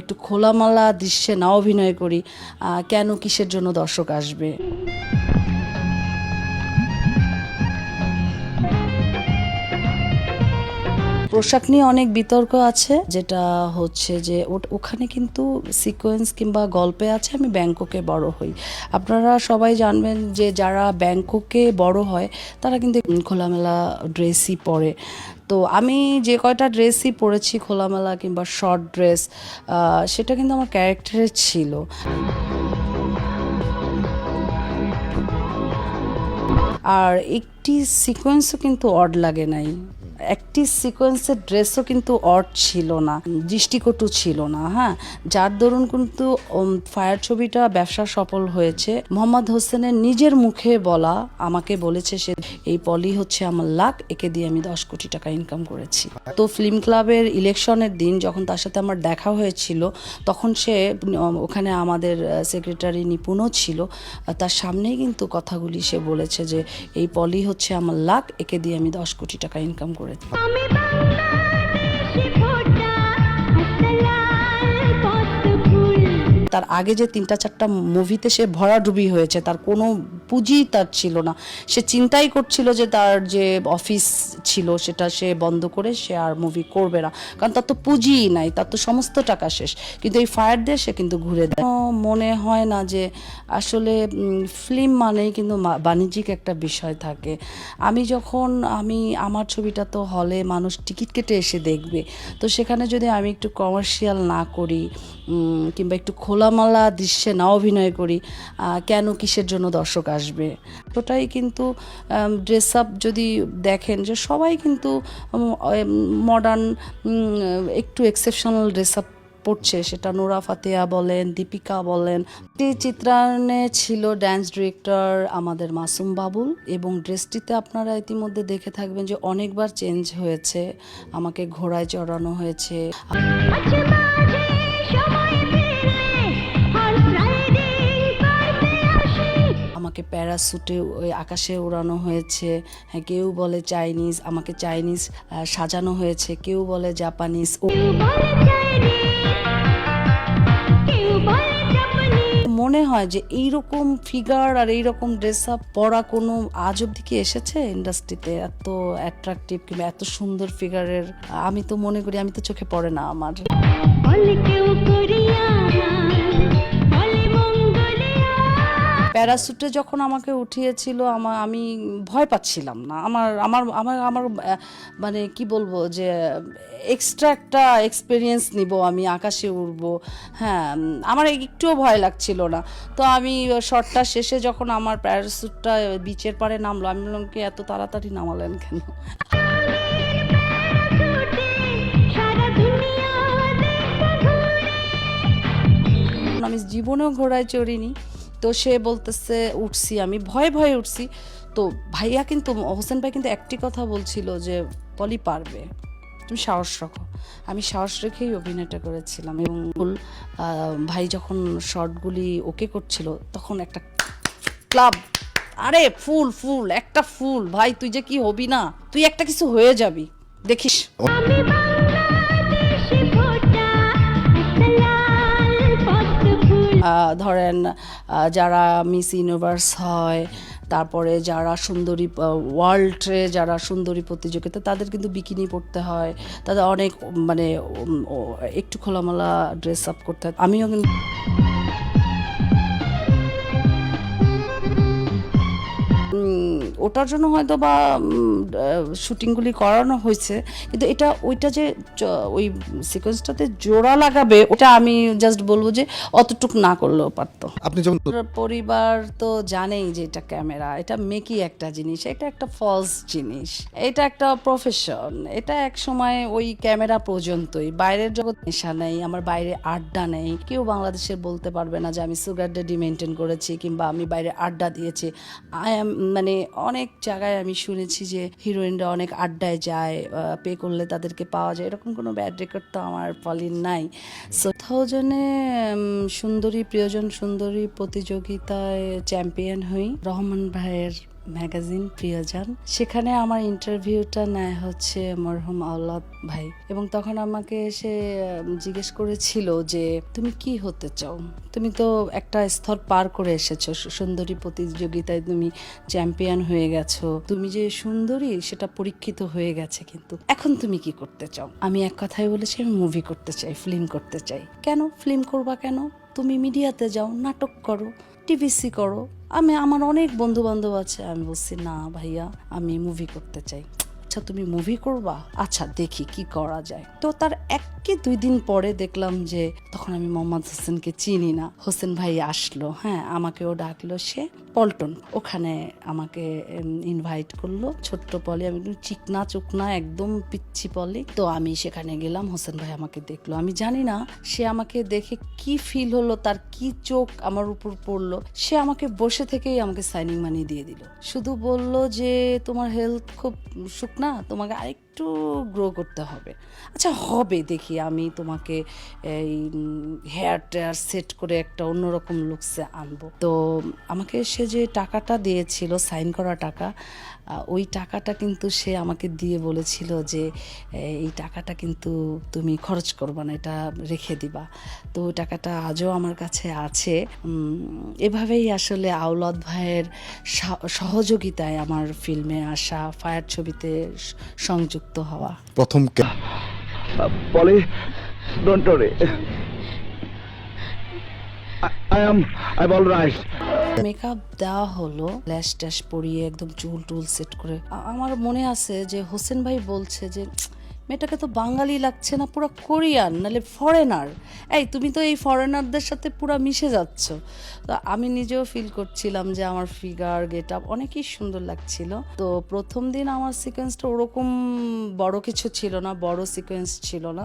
একটু খোলামালা দৃশ্যে না অভিনয় করি কেন কিসের জন্য দর্শক আসবে? পোশাক নিয়ে অনেক বিতর্ক আছে, যেটা হচ্ছে যে ওখানে কিন্তু সিকোয়েন্স কিংবা গল্পে আছে, আমি ব্যাংককে বড় হই। আপনারা সবাই জানবেন যে যারা ব্যাংককে বড় হয়, তারা কিন্তু খোলামেলা ড্রেসই পরে। তো আমি যে কয়টা ড্রেসই পরেছি খোলামেলা কিংবা শর্ট ড্রেস সেটা কিন্তু আমার ক্যারেক্টারের ছিল। আর একটি সিকোয়েন্সও কিন্তু অড লাগে নাই। একটি সিকোয়েন্সের ড্রেসও কিন্তু অড ছিল না, দৃষ্টিকটু ছিল না হ্যাঁ? যার দরুন কিন্তু ফায়ার ছবিটা ব্যবসা সফল হয়েছে। মোহাম্মদ হোসেনের নিজের মুখে বলা, আমাকে বলেছে সে, এই পলি হচ্ছে আমার লাক একে দিয়ে আমি দশ কোটি টাকা ইনকাম করেছি। তো ফিল্ম ক্লাবের ইলেকশনের দিন যখন তার সাথে আমার দেখা হয়েছিল, তখন সে ওখানে আমাদের সেক্রেটারি নিপুণও ছিল। তার সামনেই কিন্তু কথাগুলি সে বলেছে যে, এই পলি হচ্ছে আমার লাক একে দিয়ে আমি দশ কোটি টাকা ইনকাম করেছি। ফুল তার আগে যে তিনটা চারটা মুভিতে সে ভরা ডুবি হয়েছে তার কোনো পুঁজি তার ছিল না। সে চিন্তাই করছিল যে তার যে অফিস ছিল সেটা সে বন্ধ করে সে আর মুভি করবে না। কারণ তার তো পুঁজিই নাই, তার তো সমস্ত টাকা শেষ। কিন্তু এই ফায়ার দিয়ে সে কিন্তু ঘুরে দেয়। মনে হয় না যে আসলে ফিল্ম মানেই কিন্তু বাণিজ্যিক একটা বিষয় থাকে। আমি যখন, আমি, আমার ছবিটা তো হলে মানুষ টিকিট কেটে এসে দেখবে। তো সেখানে যদি আমি একটু কমার্শিয়াল না করি কিংবা একটু খোলামালা দৃশ্যে না অভিনয় করি কেন কিসের জন্য দর্শক আসবে? ওটাই কিন্তু ড্রেস আপ যদি দেখেন যে সবাই কিন্তু মডার্ন একটু এক্সেপশনাল ড্রেস আপ পড়ছে সেটা নোরা ফাতেয়া বলেন, দীপিকা বলেন। চিত্রায়নে ছিল ড্যান্স ডিরেক্টর আমাদের মাসুম বাবুল এবং ড্রেসটিতে আপনারা ইতিমধ্যে দেখে থাকবেন যে অনেকবার চেঞ্জ হয়েছে। আমাকে ঘোড়ায় চড়ানো হয়েছে। প্যারাসুটে ওই আকাশে উড়ানো হয়েছে। হ্যাঁ কেউ বলে চাইনিজ আমাকে চাইনিজ সাজানো হয়েছে। কেউ বলে জাপানিজ। মনে হয় যে এইরকম ফিগার আর এইরকম ড্রেস আপ পরা কোনো আজ অব্দি কি এসেছে ইন্ডাস্ট্রিতে এত অ্যাট্রাকটিভ কিংবা এত সুন্দর ফিগারের আমি তো মনে করি আমি তো চোখে পড়ে না আমার। প্যারাসুটে যখন আমাকে উঠিয়েছিল আমার আমি ভয় পাচ্ছিলাম না। আমার আমার আমার আমার মানে কি বলব যে এক্সট্রা একটা এক্সপিরিয়েন্স নিব, আমি আকাশে উড়বো। হ্যাঁ আমার একটুও ভয় লাগছিল না। তো আমি শর্টটা শেষে যখন আমার প্যারাসুটটা বিচের পাড়ে নামলো, আমি বললাম, কি এত তাড়াতাড়ি নামালেন কেন? আমি জীবনেও ঘোড়ায় চড়িনি। তো সে বলতেছে, উঠছি আমি। ভয়ে ভয়ে উঠছি। তো ভাইয়া কিন্তু, হোসেন ভাই কিন্তু একটি কথা বলছিল যে, পলি পারবে। তুমি সাহস রাখো। আমি সাহস রেখেই অভিনয়টা করেছিলাম এবং ভাই যখন শর্টগুলি ওকে করছিল, তখন একটা ক্লাব, আরে ফুল ফুল, একটা ফুল, ভাই তুই যে কি হবি না? তুই একটা কিছু হয়ে যাবি, দেখিস। ধরেন যারা মিস ইউনিভার্স হয়, তারপরে যারা সুন্দরী ওয়ার্ল্ডে যারা সুন্দরী প্রতিযোগিতা, তাদের কিন্তু বিকিনি পড়তে হয়। তাদের অনেক মানে একটু খোলামেলা ড্রেস আপ করতে হয়। আমিও কিন্তু ওটার জন্য হয়তো বা শুটিংগুলি করানো হয়েছে। কিন্তু এটা ওইটা যে ওই সিকোয়েন্সটাতে জোড়া লাগাবে ওটা আমি জাস্ট বলব যে অতটুক না করলেও পারতো। আপনি যখন পরিবার তো জানেই যে এটা ক্যামেরা এটা মেকি একটা জিনিস এটা একটা ফলস জিনিস। এটা একটা প্রফেশন এটা এক সময় ওই ক্যামেরা পর্যন্তই। বাইরের জগৎ নেশা নেই আমার বাইরে আড্ডা নেই। কেউ বাংলাদেশের বলতে পারবে না যে আমি সুগার ডেডি মেনটেন করেছি কিংবা আমি বাইরে আড্ডা দিয়েছি। আই এম মানে অনেক জায়গায় আমি শুনেছি যে হিরোইনরা অনেক আড্ডায় যায় পে করলে তাদেরকে পাওয়া যায়। এরকম কোনো ব্যাড রেকর্ড তো আমার ফলিন নাই। সো থাউজেন্ডে সুন্দরী প্রিয়জন, সুন্দরী প্রতিযোগিতায় চ্যাম্পিয়ন হই। রহমান ভাইয়ের ম্যাগাজিন প্রিয়জন। সেখানে আমার ইন্টারভিউটা নেয় হচ্ছে মরহুম আওলাদ ভাই। এবং তখন আমাকে উম, জিজ্ঞেস করেছিল যে তুমি কি হতে চাও? তুমি তো একটা স্তর পার করে এসেছ। সু- সুন্দরী প্রতিযোগিতায় তুমি চ্যাম্পিয়ন হয়ে গেছো। তুমি যে সুন্দরী সেটা পরীক্ষিত হয়ে গেছে কিন্তু। এখন তুমি কি করতে চাও? আমি এক কথাই বলেছি আমি মুভি করতে চাই ফিল্ম করতে চাই। কেন? ফিল্ম করবা কেন? তুমি মিডিয়াতে যাও, নাটক করো টিভিসি করো। আমি, আমার অনেক বন্ধু বান্ধব আছে। আমি বলছি, না ভাইয়া, আমি মুভি করতে চাই। আচ্ছা তুমি মুভি করবা? আচ্ছা দেখি কি করা যায়। তো তার এক কি দুই দিন পরে দেখলাম যে তখন আমি মোহাম্মদ হোসেনকে চিনি না। হোসেন ভাই আসলো হ্যাঁ আমাকেও ডাকলো সে। পল্টন, ওখানে আমাকে ইনভাইট করল। ছোট্ট পলি, আমি চিকনা চুকনা, একদম পিচ্ছি পলি। তো আমি সেখানে গেলাম, হোসেন ভাই আমাকে দেখল। আমি জানি না, সে আমাকে দেখে কি ফিল হলো, তার কি চোখ আমার উপর পড়ল। সে আমাকে বসে থেকেই আমাকে সাইনিং মানি দিয়ে দিল। শুধু বলল যে তোমার হেলথ খুব শুকনা তোমাকে আরেকটু গ্রো করতে হবে। আচ্ছা হবে দেখি আমি তোমাকে এই হেয়ার টেয়ার সেট করে একটা অন্যরকম লুকসে আনব। তো আমাকে সে যে টাকাটা দিয়েছিল সাইন করা টাকা ওই টাকাটা কিন্তু সে আমাকে দিয়ে বলেছিল যে, এই টাকাটা কিন্তু তুমি খরচ করবা না, এটা রেখে দিবা। তো ওই টাকাটা আজও আমার কাছে আছে। এভাবেই আসলে আওলাদ ভাইয়ের সহযোগিতায় আমার ফিল্মে আসা ফায়ার ছবিতে স- সংযুক্ত হওয়া। প্রথম বলে don't worry. I, I am, I'm makeup দেওয়া হলো ল্যাশ ট্যাশ পরিয়ে একদম চুল টুল সেট করে। আমার মনে আছে যে হোসেন ভাই বলছে যে মেয়েটাকে তো বাঙালি লাগছে না, পুরো কোরিয়ান নাহলে ফরেনার এই, তুমি তো এই ফরেনারদের সাথে পুরো মিশে যাচ্ছ। তো আমি নিজেও ফিল করছিলাম যে আমার ফিগার গেট আপ অনেকই সুন্দর লাগছিল। তো প্রথম দিন আমার সিকোয়েন্সটা ওরকম বড় কিছু ছিল না, বড় সিকোয়েন্স ছিল না।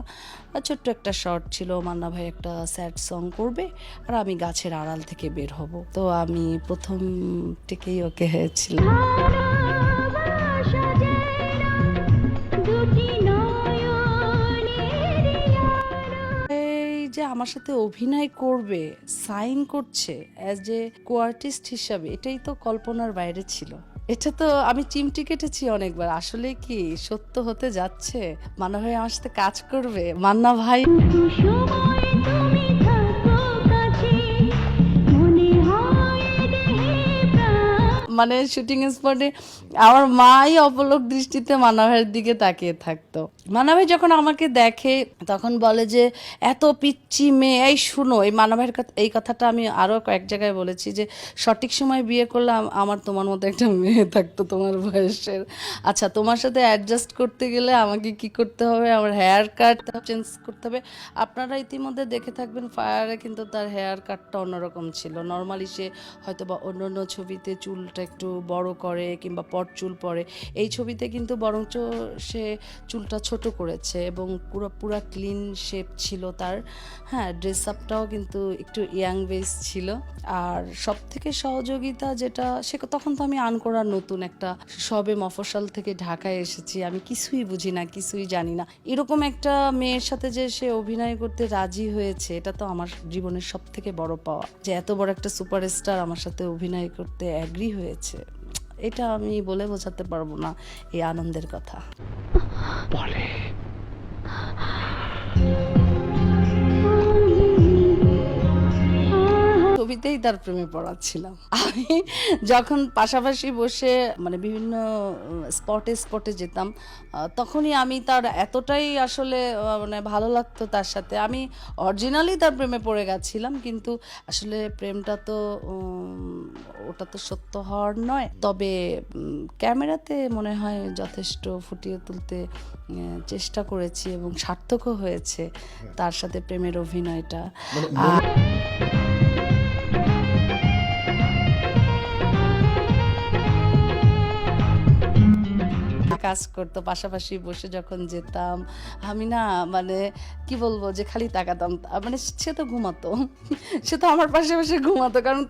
ছোট্ট একটা শর্ট ছিল, মান্না ভাই একটা স্যাড সং করবে, আর আমি গাছের আড়াল থেকে বের হব। তো আমি প্রথম থেকেই ওকে হয়েছিল আমার সাথে অভিনয় করবে সাইন করছে অ্যাজ এ কোয়ার্টিস্ট হিসাবে, এটাই তো কল্পনার বাইরে ছিল। এটা তো আমি চিমটি কেটেছি অনেকবার, আসলে কি সত্য হতে যাচ্ছে? মান্না ভাই আমার সাথে কাজ করবে? মান্না ভাই মানে শুটিং স্পটে আমার মাই অপলক দৃষ্টিতে মান্না ভাইয়ের দিকে তাকিয়ে থাকতো। মান্না যখন আমাকে দেখে, তখন বলে যে, এত পিচ্ছি মেয়ে, এই শুনো। এই কথা এই কথাটা আমি আরও কয়েক জায়গায় বলেছি যে, সঠিক সময় বিয়ে করলে আমার তোমার মতো একটা মেয়ে থাকতো তোমার বয়সের। আচ্ছা তোমার সাথে অ্যাডজাস্ট করতে গেলে আমাকে কি করতে হবে? আমার হেয়ার কাট চেঞ্জ করতে হবে? আপনারা ইতিমধ্যে দেখে থাকবেন ফায়ারে কিন্তু তার হেয়ার কাটটা অন্যরকম ছিল। নর্মালি সে হয়তো বা অন্য অন্য ছবিতে চুলটা একটু বড় করে কিংবা পট চুল পরে, এই ছবিতে কিন্তু বরঞ্চ সে চুলটা ছোট করেছে এবং পুরো, পুরা ক্লিন শেপ ছিল তার। হ্যাঁ ড্রেস আপটাও কিন্তু একটু ইয়াং বেস ছিল। আর সব থেকে সহযোগিতা যেটা, সে তখন তো আমি আনকোরা নতুন একটা সবে মফস্বল থেকে ঢাকায় এসেছি, আমি কিছুই বুঝি না, কিছুই জানি না। এরকম একটা মেয়ের সাথে যে সে অভিনয় করতে রাজি হয়েছে, এটা তো আমার জীবনের সব থেকে বড় পাওয়া। যে এত বড় একটা সুপারস্টার আমার সাথে অভিনয় করতে অ্যাগ্রি হয়েছে। এটা আমি বলে বোঝাতে পারব না এই আনন্দের কথা। Polly. তার প্রেমে পড়াচ্ছিলাম। আমি যখন পাশাপাশি বসে মানে বিভিন্ন স্পটে স্পটে যেতাম তখনই আমি তার এতটাই আসলে মানে ভালো লাগতো তার সাথে। আমি অরিজিনালি তার প্রেমে পড়ে গেছিলাম কিন্তু আসলে প্রেমটা তো ওটা তো সত্য হওয়ার নয়। তবে ক্যামেরাতে মনে হয় যথেষ্ট ফুটিয়ে তুলতে চেষ্টা করেছি এবং সার্থকও হয়েছে তার সাথে প্রেমের অভিনয়টা। আর কাজ করতো পাশাপাশি বসে যখন যেতাম আমি না মানে কি বলব যে খালি তাকাতাম মানে সে তো ঘুমাতো সে তো আমার পাশে বসে ঘুমাতো কারণ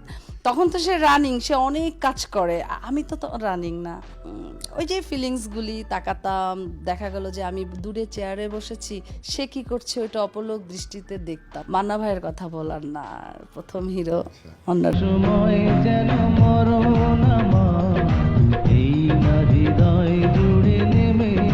তখন তো সে রানিং সে অনেক কাজ করে আমি তো রানিং না উম, ওই যে ফিলিংসগুলি তাকাতাম দেখা গেল যে আমি দূরে চেয়ারে বসেছি সে কি করছে ওইটা অপলোক দৃষ্টিতে দেখতাম মান্না ভাইয়ের কথা বলার না প্রথম হিরো অন্য সময় যেন মরণ আমার